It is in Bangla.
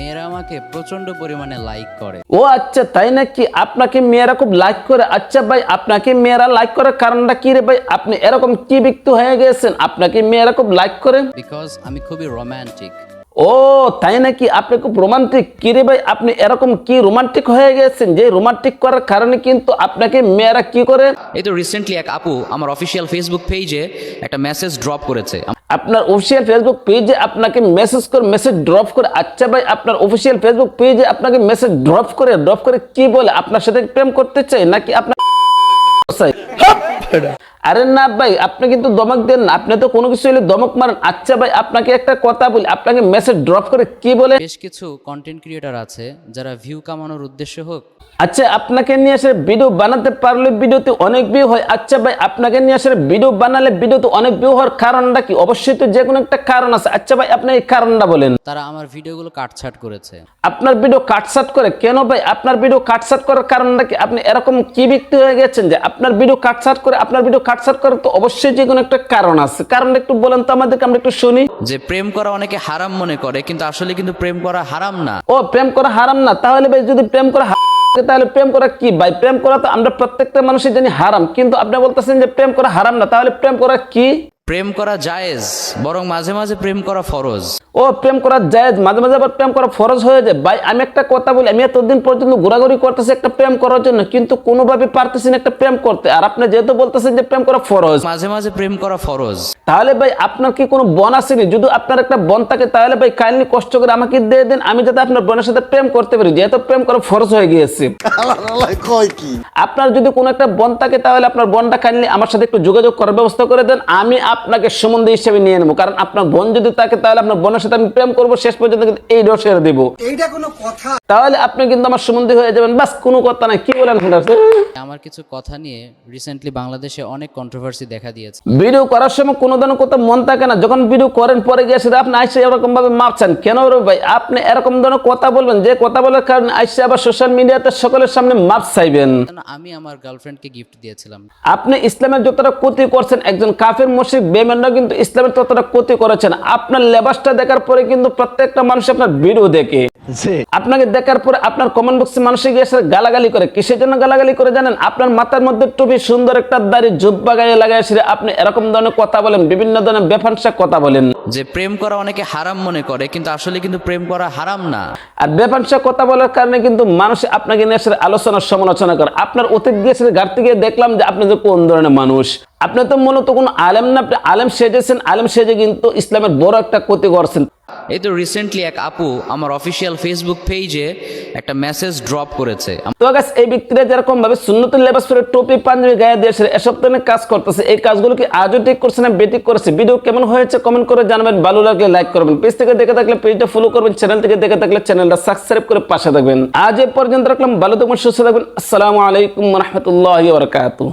মেয়েরা আমাকে প্রচণ্ড পরিমাণে লাইক করে। ও আচ্ছা তাই নাকি? আপনাকে মেয়েরা খুব লাইক করে। আচ্ছা ভাই আপনাকে মেয়েরা লাইক করার কারণটা কি রে ভাই? আপনি এরকম কি ব্যক্তি হয়ে গেছেন? আপনাকে মেয়েরা খুব লাইক করে? বিকজ আমি খুবই রোম্যান্টিক ও তাই নাকি? আপনি খুব রোমান্টিক কি রে ভাই আপনি এরকম কি রোমান্টিক হয়ে গেছেন? যে রোমান্টিক করার কারণে কিন্তু আপনাকে মেয়েরা কি করে? এই তো রিসেন্টলি এক আপু আমার অফিসিয়াল ফেসবুক পেজে একটা মেসেজ ড্রপ করেছে। আপনার অফিসিয়াল ফেসবুক পেজে আপনাকে মেসেজ করে মেসেজ ড্রপ করে। আচ্ছা ভাই আপনার অফিসিয়াল ফেসবুক পেজে আপনাকে মেসেজ ড্রপ করে ড্রপ করে কি বলে? আপনার সাথে প্রেম করতে চাই? নাকি আপনার আরে না ভাই আপনি কিন্তু দমক দেন না। আপনি তো কোনো কিছু হলে দমক মারেন। আচ্ছা ভাই আপনাকে একটা কথা বলি আপনাকে মেসেজ ড্রপ করে কি বলে? বেশ কিছু কন্টেন্ট ক্রিয়েটার আছে যারা ভিউ কামানোর উদ্দেশ্যে হোক। আচ্ছা আপনাকে নিয়ে আসলে ভিডিও বানাতে পারলে ভিডিওতে অনেক ভিউ হয়। আচ্ছা ভাই আপনাকে নিয়ে আসলে ভিডিও বানালে ভিডিওতে অনেক ভিউ হওয়ার কারণটা কি? অবশ্যই তো যে কোনো একটা কারণ আছে। আচ্ছা ভাই আপনি এই কারণটা বলেন। তারা আমার ভিডিওগুলো কাটছাট করেছে। আপনার ভিডিও কাটসাট করে? কেন ভাই? আপনার ভিডিও কাটসাট করার কারণটা কি? আপনি এরকম কি ব্যক্তি হয়ে গেছেন যে আপনার ভিডিও কাটসাট করে আপনার ভিডিও কাটসাট করার তো অবশ্যই যে কোনো একটা কারণ আছে। কারণ একটু বলেন তো আমাদেরকে আমরা একটু শুনি। যে প্রেম করা অনেকে হারাম মনে করে কিন্তু আসলে কিন্তু প্রেম করা হারাম না। ও প্রেম করা হারাম না। তাহলে ভাই যদি প্রেম করা হারাম তাহলে প্রেম করা কি ভাই? প্রেম করা তো আমরা প্রত্যেকটা মানুষের জানি হারাম। কিন্তু আপনি বলতেছেন যে প্রেম করা হারাম না তাহলে প্রেম করা কি? প্রেম করা জায়েজ বরং মাঝে মাঝে প্রেম করা ফরজ। ও প্রেম করা যায় মাঝে মাঝে আবার প্রেম করা ফরজ হয়ে যায়। ভাই আমি একটা কথা বলি আমি এতদিন পর্যন্ত ঘোরাঘুরি করতেছি একটা প্রেম করার জন্য কিন্তু কোনোভাবে পারতেছি না একটা প্রেম করতে। আর আপনি যেহেতু বলতেছেন যে প্রেম করা ফরজ। মাঝে মাঝে প্রেম করা ফরজ। তাহলে ভাই আপনার কি কোনো বোন আসেনি যদি আপনার একটা বোন থাকে তাহলে ভাই কাইন্ডলি কষ্ট করে আমাকে দিয়ে দেন আমি যাতে আপনার বোনের সাথে প্রেম করতে পারি যেহেতু প্রেম করা ফরজ হয়ে গিয়েছে। আপনার যদি কোনো একটা বোন থাকে তাহলে আপনার বোনটা কাইন্ডলি আমার সাথে একটু যোগাযোগ করার ব্যবস্থা করে দেন। আমি আপনাকে সম্বন্ধে হিসেবে নিয়ে নেব। কারণ আপনার বোন যদি থাকে, তাহলে আপনার বোনের সাথে আমি প্রেম করব, শেষ পর্যন্ত এই রসের দিব। এইটা কোনো কথা তাহলে আপনি কিন্তু আমার সম্বন্ধে হয়ে যাবেন। বাস কোনো কথা নাই। কি বলেন আমার কিছু কথা নিয়ে রিসেন্টলি বাংলাদেশে অনেক কন্ট্রোভার্সি দেখা দিয়েছে। ভিডিও করার সময় কোনো ধরনের কথা মন থাকে না। যখন ভিডিও করেন পরে গিয়ে সেটা আপনি আইসে এরকম ভাবে মাপছেন কেন রে ভাই? আপনি এরকম ধরনের কথা বলবেন যে কথা বলার কারণে আইসে আবার সোশ্যাল মিডিয়াতে সকলের সামনে মাপ চাইবেন। আমি আমার গার্লফ্রেন্ডকে গিফট দিয়েছিলাম। আপনি ইসলামের যতটা ক্ষতি করছেন একজন কাফের মুশরিক বেমেন্ডা কিন্তু ইসলামের ততটা ক্ষতি করেছেন। আপনার লেবাসটা দেখার পরে কিন্তু প্রত্যেকটা মানুষ আপনার ভিডিও দেখে। আপনাকে দেখার পরে আপনার কমেন্ট বক্সে মানুষে গিয়ে এসে গালাগালি করে। কিসের জন্য গালাগালি করে জানেন? আপনার মাথার মধ্যে টুপি সুন্দর একটা দাড়ি জুব্বা গায়ে লাগাই এসে আপনি এরকম ধরনের কথা বলেন বিভিন্ন ধরনের বেফানসা কথা বলেন। যে প্রেম করা অনেকে হারাম মনে করে কিন্তু আসলে কিন্তু প্রেম করা হারাম না। আর বেফানসা কথা বলার কারণে কিন্তু মানুষ আপনাকে নিয়ে এসে আলোচনা সমালোচনা করে। আপনার অতীত গিয়ে ঘাটতে গিয়ে দেখলাম যে আপনি যে কোন ধরনের মানুষ। আপনি তো মূলত কোনো আলেম না আপনি আলেম সেজেছেন আলেম সেজে কিন্তু ইসলামের বড় একটা ক্ষতি করছেন। এই তো রিসেন্টলি এক আপু আমার অফিসিয়াল ফেসবুক পেজে একটা মেসেজ ড্রপ করেছে। তো গাছ এই ব্যক্তিরা যেরকম ভাবে সুন্নতুল লেবাস পরে টুপি পাঞ্জাবি গায়ে দিয়ে এসে এসব ধরনের কাজ করতেছে এই কাজগুলো কি আজও ঠিক করছে না বেঠিক করেছে? ভিডিও কেমন হয়েছে কমেন্ট করে জানাবেন ভালো লাগলে লাইক করবেন। পেজ থেকে দেখে থাকলে পেজটা ফলো করবেন চ্যানেল থেকে দেখে থাকলে চ্যানেলটা সাবস্ক্রাইব করে পাশে থাকবেন। আজ এ পর্যন্ত রাখলাম ভালো থাকবেন সুস্থ থাকবেন। আসসালামু আলাইকুম রহমতুল্লাহ বারকাতুহ।